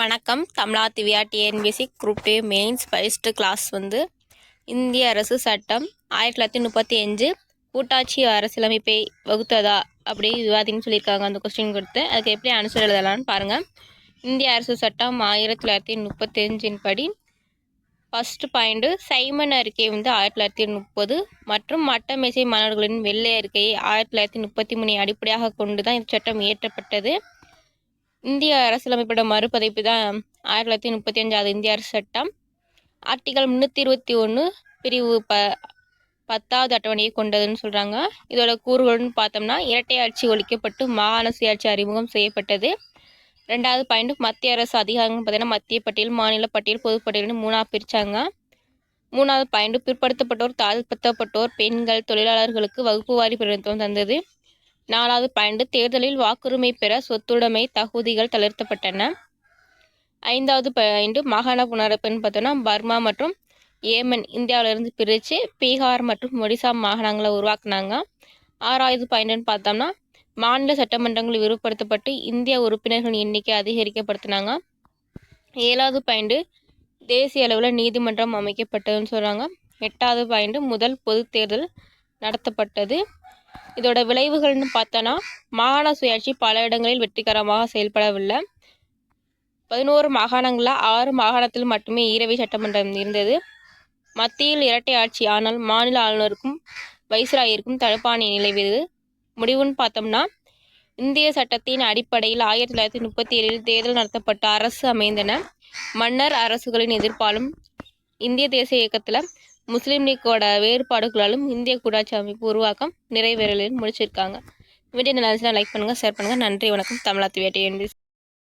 வணக்கம். தமிழா Divya TNPSC group two mains first class வந்து இந்திய அரசு சட்டம் ஆயிரத்தி தொள்ளாயிரத்தி முப்பத்தி அஞ்சு கூட்டாட்சி அரசியலமைப்பை வகுத்ததா அப்படி விவாதின்னு சொல்லியிருக்காங்க. அந்த கொஸ்டின் கொடுத்து அதுக்கு எப்படி ஆன்சர் எழுதலாம்னு பாருங்கள் இந்திய அரசு சட்டம் ஆயிரத்தி தொள்ளாயிரத்தி முப்பத்தி அஞ்சின் படி ஃபஸ்ட்டு பாயிண்ட்டு சைமன் அறிக்கை வந்து ஆயிரத்தி தொள்ளாயிரத்தி முப்பது மற்றும் மட்டமேசை மாணவர்களின் வெள்ளை அறிக்கையை ஆயிரத்தி தொள்ளாயிரத்தி முப்பத்தி மூணு அடிப்படையாக கொண்டு தான் இந்த சட்டம் இயற்றப்பட்டது. இந்திய அரசியலமைப்போட மறுபதிப்பு தான் ஆயிரத்தி தொள்ளாயிரத்தி முப்பத்தி அஞ்சாவது இந்திய அரசு சட்டம். ஆர்டிகல் முந்நூற்றி இருபத்தி ஒன்று பிரிவு ப பத்தாவது அட்டவணையை கொண்டதுன்னு சொல்கிறாங்க இதோட கூறுகள்னு பார்த்தோம்னா இரட்டை ஆட்சி ஒழிக்கப்பட்டு மாகாண சுயாட்சி அறிமுகம் செய்யப்பட்டது. ரெண்டாவது பாயிண்ட் மத்திய அரசு அதிகாரங்கள் பார்த்தீங்கன்னா மத்திய பட்டியல் மாநில பட்டியல் பொதுப்பட்டியல்னு மூணாக பிரித்தாங்க மூணாவது பாயிண்ட் பிற்படுத்தப்பட்டோர் தாழ்த்தப்பட்டோர் பெண்கள் தொழிலாளர்களுக்கு வகுப்பு வாரி பிரதித்துவம் தந்தது. நாலாவது பாயிண்ட் தேர்தலில் வாக்குரிமை பெற சொத்துடைமை தகுதிகள் தளர்த்தப்பட்டன. ஐந்தாவது பாயிண்ட் மாகாண புனரப்புன்னு பார்த்தோன்னா பர்மா மற்றும் ஏமன் இந்தியாவிலிருந்து பிரித்து பீகார் மற்றும் ஒடிசா மாகாணங்களை உருவாக்குனாங்க. ஆறாவது பாயிண்ட்னு பார்த்தோம்னா மாநில சட்டமன்றங்கள் விரிவுபடுத்தப்பட்டு இந்திய உறுப்பினர்களின் எண்ணிக்கை அதிகரிக்கப்படுத்தினாங்க. ஏழாவது பாயிண்ட்டு தேசிய அளவில் நீதிமன்றம் அமைக்கப்பட்டதுன்னு சொல்கிறாங்க எட்டாவது பாயிண்ட்டு முதல் பொது தேர்தல் நடத்தப்பட்டது. இதோட விளைவுகள்னு பார்த்தோன்னா மாகாண சுயாட்சி பல இடங்களில் வெற்றிகரமாக செயல்படவில்லை. பதினோரு மாகாணங்களில் ஆறு மாகாணத்தில் மட்டுமே ஈரவை சட்டமன்றம் இருந்தது. மத்தியில் இரட்டை ஆட்சி ஆனால் மாநில ஆளுநருக்கும் வைஸ்ராயிற்கும் தடுப்பாணை நிலவியது. முடிவுன்னு பார்த்தோம்னா இந்திய சட்டத்தின் அடிப்படையில் ஆயிரத்தி தொள்ளாயிரத்தி முப்பத்தி ஏழில் தேர்தல் நடத்தப்பட்ட அரசு அமைந்தன. மன்னர் அரசுகளின் எதிர்ப்பாலும் இந்திய தேசிய இயக்கத்தில் முஸ்லீம் லீக்கோட வேறுபாடுகளாலும் இந்திய கூட்டாட்சி அமைப்பு உருவாக்கம் நிறைவேறலில் முடிச்சிருக்காங்க. வீடியோ நல்லா லைக் பண்ணுங்கள் ஷேர் பண்ணுங்கள் நன்றி வணக்கம். தமிழா திவேட்டி என்பி